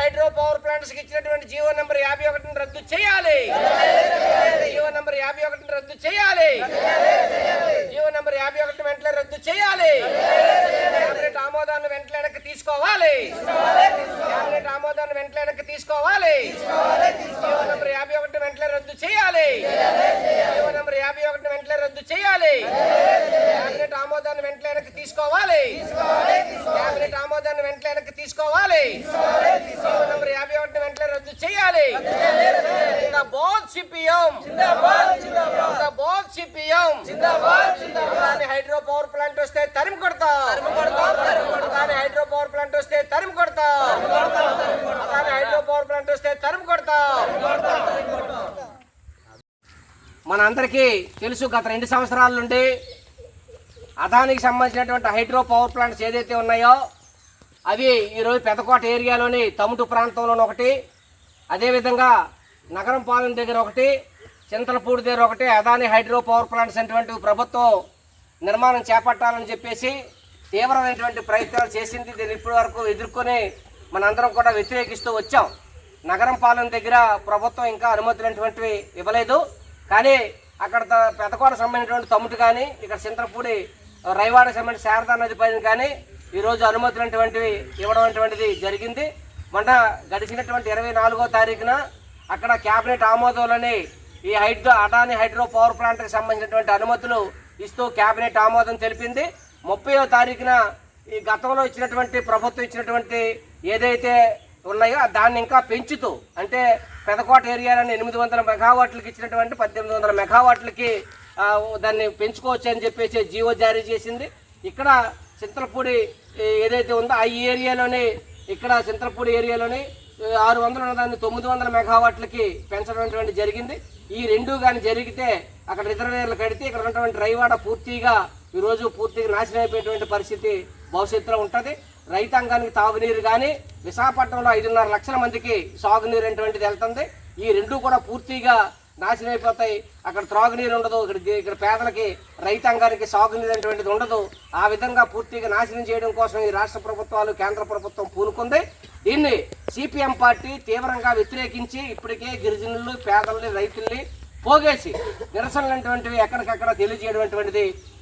Hydro power ప్లాంట్స్కి ఇచ్చినటువంటి GO number యాభై ఒకటిని రద్దు చేయాలి. జీవో నెంబర్ యాభై ఒకటిని రద్దు చేయాలి. జీవో నెంబర్ యాభై ఒకటి వెంటనే రద్దు చేయాలి. క్యాబినెట్ ఆమోదాన్ని వెంటనే వెనక్కి తీసుకోవాలి. క్యాబినెట్ ఆమోదాన్ని వెంటనే వెనక్కి తీసుకోవాలి. జీవో నెంబర్ యాభై ఒకటి వెంటనే రద్దు చేయాలి. జీవో నెంబర్ యాభై ఒకటి వెంటనే రద్దు చేయాలి. క్యాబినెట్ ఆమోదాన్ని వెంటనే వెనక్కి తీసుకోవాలి. క్యాబినెట్ ఆమోదాన్ని వెంటనే వెనక్కి తీసుకోవాలి. జీవో నెంబర్ యాభై ఒకటి వెంటనే రద్దు చేయాలి. CPM. CPM. Hydro power plant వస్తే తరిమి కొడతా అదాని హైడ్రో పవర్ ప్లాంట్ వస్తే తరిమి కొడతా అదాని హైడ్రో పవర్ ప్లాంట్ వస్తే తరిమి కొడతా మనందరికీ తెలుసు గత రెండు సంవత్సరాల నుండి అదానికి సంబంధించినటువంటి హైడ్రో పవర్ ప్లాంట్స్ ఏదైతే ఉన్నాయో అవి ఈరోజు పెదకోట ఏరియాలోని తముటు ప్రాంతంలోని ఒకటి అదేవిధంగా నగరం పాలెం దగ్గర ఒకటి చింతలపూడి దగ్గర ఒకటి అదాని హైడ్రో పవర్ ప్లాంట్స్ అనేటువంటి ప్రభుత్వం నిర్మాణం చేపట్టాలని చెప్పేసి తీవ్రమైనటువంటి ప్రయత్నాలు చేసింది. దీన్ని ఇప్పటి వరకు ఎదుర్కొని మనందరం కూడా వ్యతిరేకిస్తూ వచ్చాం. నగరం పాలన దగ్గర ప్రభుత్వం ఇంకా అనుమతులు ఇవ్వలేదు. కానీ అక్కడ త- పెదకోట సంబంధించినటువంటి తమ్ముడు కానీ ఇక్కడ చింతలపూడి రైవాడకు సంబంధించిన శారదా నది పైన కానీ ఈరోజు అనుమతులైనటువంటివి ఇవ్వడం అటువంటిది జరిగింది. మొన్న గడిచినటువంటి ఇరవై నాలుగో తారీఖున అక్కడ క్యాబినెట్ ఆమోదంలోని ఈ హైడ్రో అటానీ హైడ్రో పవర్ ప్లాంట్కి సంబంధించినటువంటి అనుమతులు ఇస్తూ క్యాబినెట్ ఆమోదం తెలిపింది. ముప్పయో తారీఖున ఈ గతంలో ఇచ్చినటువంటి ప్రభుత్వం ఇచ్చినటువంటి ఏదైతే ఉన్నాయో దాన్ని ఇంకా పెంచుతూ అంటే పెదకోట ఏరియాలోని ఎనిమిది వందల మెగావాట్లకి ఇచ్చినటువంటి పద్దెనిమిది వందల మెగావాట్లకి దాన్ని పెంచుకోవచ్చు అని చెప్పేసి జీవో జారీ చేసింది. ఇక్కడ చింతలపూడి ఏదైతే ఉందో ఆ ఏరియాలోనే ఇక్కడ చింతలపూడి ఏరియాలోని ఆరు వందలు ఉన్నదాన్ని తొమ్మిది వందల మెగావాట్లకి పెంచడం జరిగింది. ఈ రెండు కానీ జరిగితే అక్కడ రిజర్వేయర్లు కడితే ఇక్కడ ఉన్నటువంటి రైవాడ పూర్తిగా ఈరోజు పూర్తిగా నాశనం అయిపోయేటువంటి పరిస్థితి భవిష్యత్తులో ఉంటుంది. రైతాంగానికి తాగునీరు కానీ విశాఖపట్నంలో ఐదున్నర లక్షల మందికి సాగునీరు అటువంటిది వెళ్తుంది. ఈ రెండు కూడా పూర్తిగా నాశనం అయిపోతాయి. అక్కడ త్రాగునీరు ఉండదు. ఇక్కడ ఇక్కడ పేదలకి రైతాంగానికి సాగునీరు అనేటువంటిది ఉండదు. ఆ విధంగా పూర్తిగా నాశనం చేయడం కోసం ఈ రాష్ట్ర ప్రభుత్వాలు కేంద్ర ప్రభుత్వం పూనుకుంది. దీన్ని సిపిఎం పార్టీ తీవ్రంగా వ్యతిరేకించి ఇప్పటికే గిరిజనులు పేదల్ని రైతుల్ని పోగేసి నిరసనలు అటువంటివి ఎక్కడికక్కడ తెలియజేయడం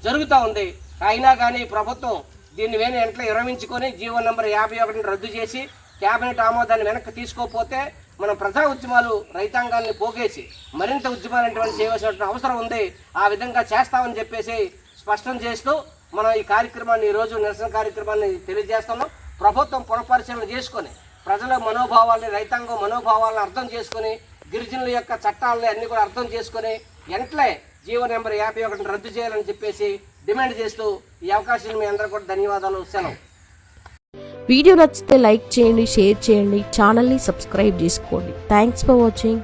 జరుగుతూ ఉంది. అయినా కానీ ప్రభుత్వం దీన్ని వేని వెంటనే విరమించుకొని జీవో నెంబర్ యాభై ఒకటిని రద్దు చేసి కేబినెట్ ఆమోదాన్ని వెనక్కి తీసుకోకపోతే మనం ప్రజా ఉద్యమాలు రైతాంగాల్ని పోగేసి మరింత ఉద్యమాలు చేయవలసిన అవసరం ఉంది. ఆ విధంగా చేస్తామని చెప్పేసి స్పష్టం చేస్తూ మనం ఈ కార్యక్రమాన్ని ఈరోజు నిరసన కార్యక్రమాన్ని తెలియజేస్తున్నాం. ప్రభుత్వం పునఃపరిశీలన చేసుకొని ప్రజల మనోభావాల్ని రైతాంగం మనోభావాలను అర్థం చేసుకొని గిరిజనుల యొక్క చట్టాలని అన్నీ కూడా అర్థం చేసుకొని వెంటనే జీవో నెంబర్ యాభై ఒకటిని రద్దు చేయాలని చెప్పేసి డిమాండ్ చేస్తూ ఈ అవకాశం మీ అందరూ కూడా ధన్యవాదాలు సెలవు. వీడియో నచ్చితే లైక్ చేయండి షేర్ చేయండి ఛానల్ని సబ్స్క్రైబ్ చేసుకోండి. Thanks for watching